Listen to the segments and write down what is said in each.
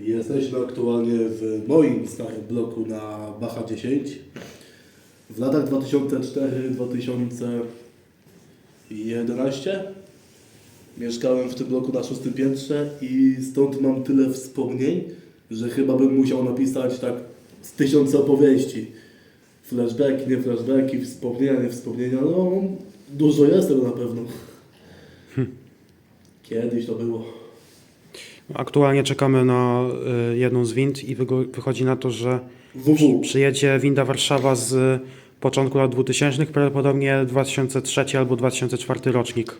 Jesteśmy aktualnie w moim starym bloku na Bacha 10. W latach 2004-2011 mieszkałem w tym bloku na szóstym piętrze i stąd mam tyle wspomnień, że chyba bym musiał napisać tak z tysiące opowieści. Flashbacki, nie flashbacki, wspomnienia, nie wspomnienia, no dużo jest tego na pewno. Kiedyś to było. Aktualnie czekamy na y, jedną z wind i wychodzi na to, że przyjedzie winda Warszawa z początku lat 2000, prawdopodobnie 2003 albo 2004 rocznik.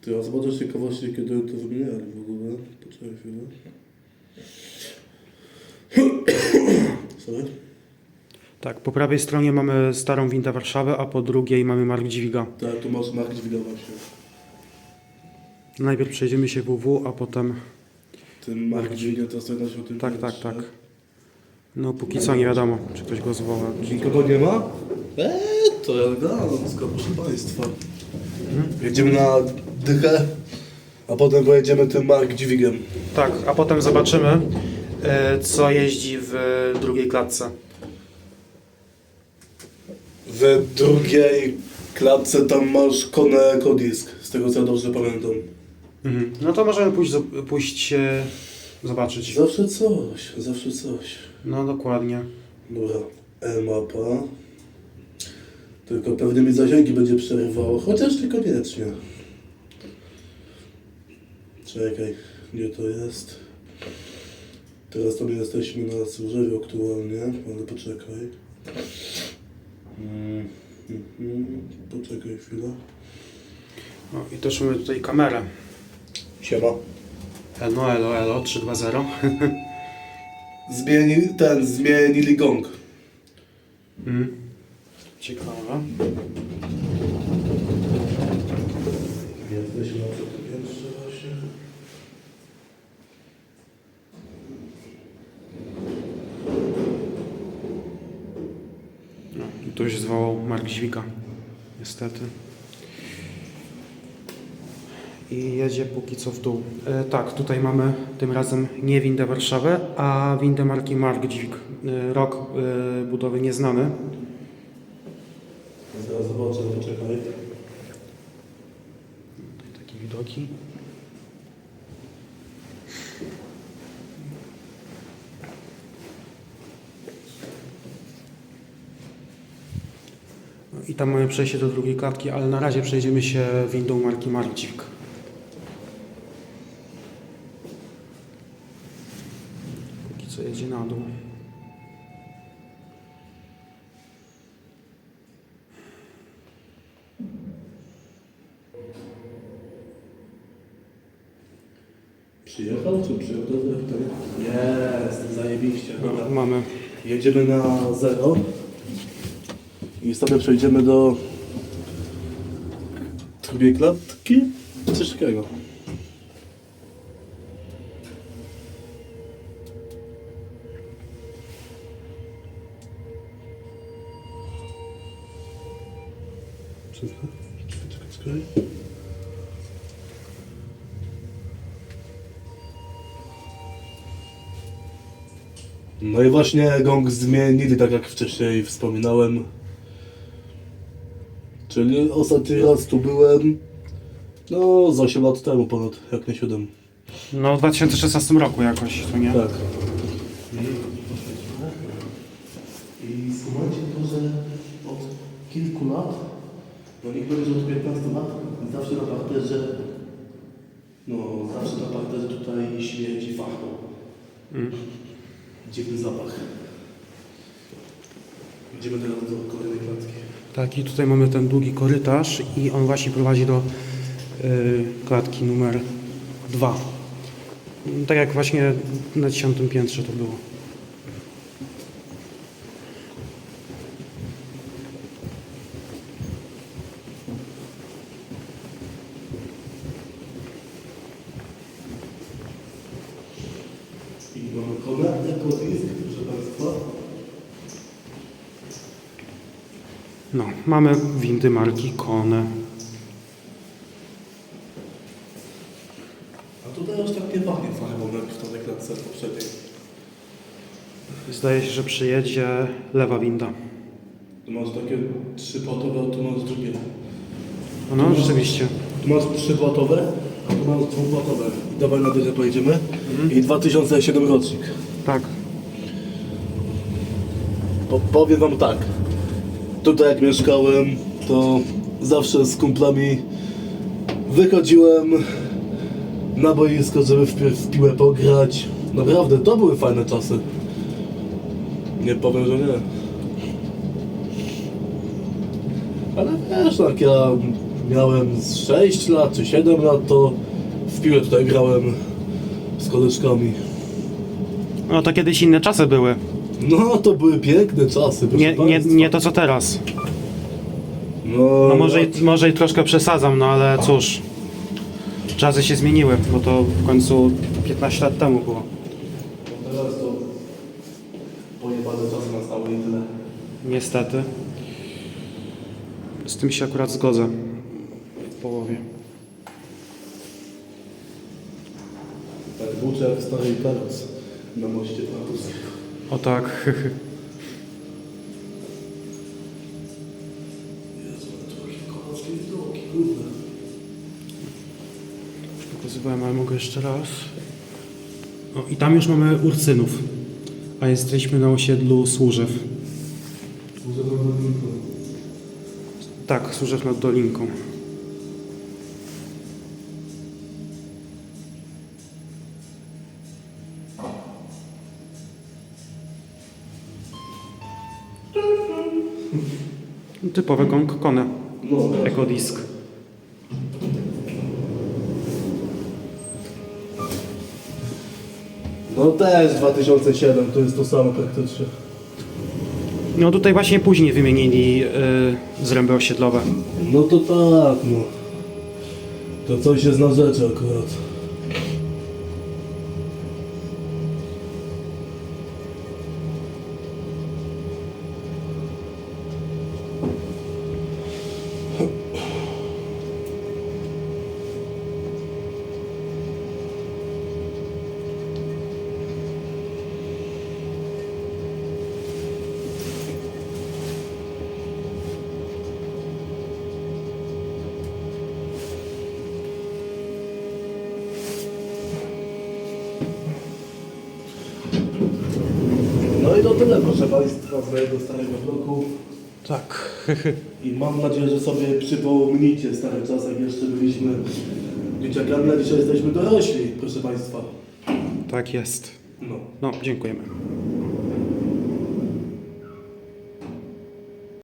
Ty, a zobaczysz ciekawości, kiedy to wymieniali w ogóle. Poczekaj chwilę. Sorry. Tak, po prawej stronie mamy starą windę Warszawę, a po drugiej mamy Mark Dźwiga. Tak, tu masz Mark Dźwiga właśnie. Najpierw przejdziemy się WW, a potem... Ten Mark Dźwiga to stoi na środku. Tak, tak, tak. No póki co nie wiadomo, czy ktoś go zwoła. Nikogo nie ma? Eee, to elegancko, proszę Państwa. Jedziemy na dychę, a potem pojedziemy tym Mark Dźwigiem. Tak, a potem zobaczymy, y, co jeździ w drugiej klatce. W drugiej klatce tam masz konę ekodisk, z tego co ja dobrze pamiętam. Mhm. No to możemy pójść, pójść e, zobaczyć. Zawsze coś, zawsze coś. No dokładnie. Dobra, e-mapa. Tylko pewnie mi zasięgi będzie przerywało, chociaż niekoniecznie. Czekaj, gdzie to jest? Teraz to my jesteśmy na Służewie aktualnie, ale poczekaj. Mm, mhm, Poczekaj chwilę. O, I też mamy tutaj kamerę. Siema. Elo, elo, elo, 320. Zmieni, ten, zmienili gong. Mhm. Ciekawe. No, już zwołał Mark Dźwiga. Niestety. I jedzie póki co w dół. E, tak, tutaj mamy tym razem nie windę Warszawę, a windę marki Mark Dźwig. E, rok e, budowy nieznany. Zaraz zobaczę, poczekaj. Takie widoki. No I tam mamy przejście do drugiej klatki, ale na razie przejdziemy się windą marki Marcik. Co jedzie na dół. Przyjechał czy przyjechał? Jest, zajebiście. Dobra. Mamy Jedziemy na zero i sobie przejdziemy do drugiej klatki. Coś takiego. Czekaj, czekaj, czekaj, czekaj. No i właśnie gong zmienili, tak jak wcześniej wspominałem. Czyli ostatni raz tu byłem, no z 8 lat temu ponad, jak nie 7. no w 2016 roku jakoś, to nie? Tak. I słuchajcie to, że od kilku lat, no będzie, że od 15 lat, zawsze na parterze, no zawsze na parterze tutaj śmierdzi fachą. Mm. Dziwny zapach. Idziemy teraz do kolejnej klatki. Tak, i tutaj mamy ten długi korytarz i on właśnie prowadzi do y, klatki numer dwa. Tak jak właśnie na dziesiątym piętrze to było. I mamy kolejny ekodisk, proszę Państwa. No, mamy windy marki Kone. A tutaj aż tak nie farbą jak w tą reklamce poprzedniej. Zdaje się, że przyjedzie lewa winda. Tu masz takie trzypłotowe, a tu masz drugie. No, rzeczywiście. Tu masz trzypłotowe, a tu masz dwupłotowe. I dawaj na dychę pojedziemy. I 2007 rocznik. Tak. Po, powiem wam tak. Tutaj jak mieszkałem, to zawsze z kumplami wychodziłem na boisko, żeby w, pi- w piłę pograć. Naprawdę, to były fajne czasy. Nie powiem, że nie. Ale wiesz, jak ja miałem z 6 lat czy 7 lat, to w piłę tutaj grałem z koleżkami. No to kiedyś inne czasy były. No, to były piękne czasy, proszę Nie, nie, państwa. nie to co teraz. No, No może, i- może i troszkę przesadzam, no ale cóż. Czasy się zmieniły, bo to w końcu 15 lat temu było. No teraz to pojebane czasy nastały i tyle. Niestety. Z tym się akurat zgodzę. W połowie. Tak włóczę jak stary teraz na moście Francuskiego. O tak. Już pokazywałem, ale mogę jeszcze raz. O, I tam już mamy Ursynów. A jesteśmy na osiedlu Służew. Tak, Służew nad Dolinką. Typowe gong kone. Ekodisk. no też 2007, to jest to samo praktycznie. No tutaj właśnie później wymienili yy, zręby osiedlowe. No to tak, no. To coś jest na rzeczy akurat. No i to tyle, proszę Państwa, z mojego starego bloku. Tak. I mam nadzieję, że sobie przypomnicie stare czasy, jak jeszcze byliśmy dzieciakami, a dzisiaj jesteśmy dorośli, proszę Państwa. tak jest. No. No, dziękujemy.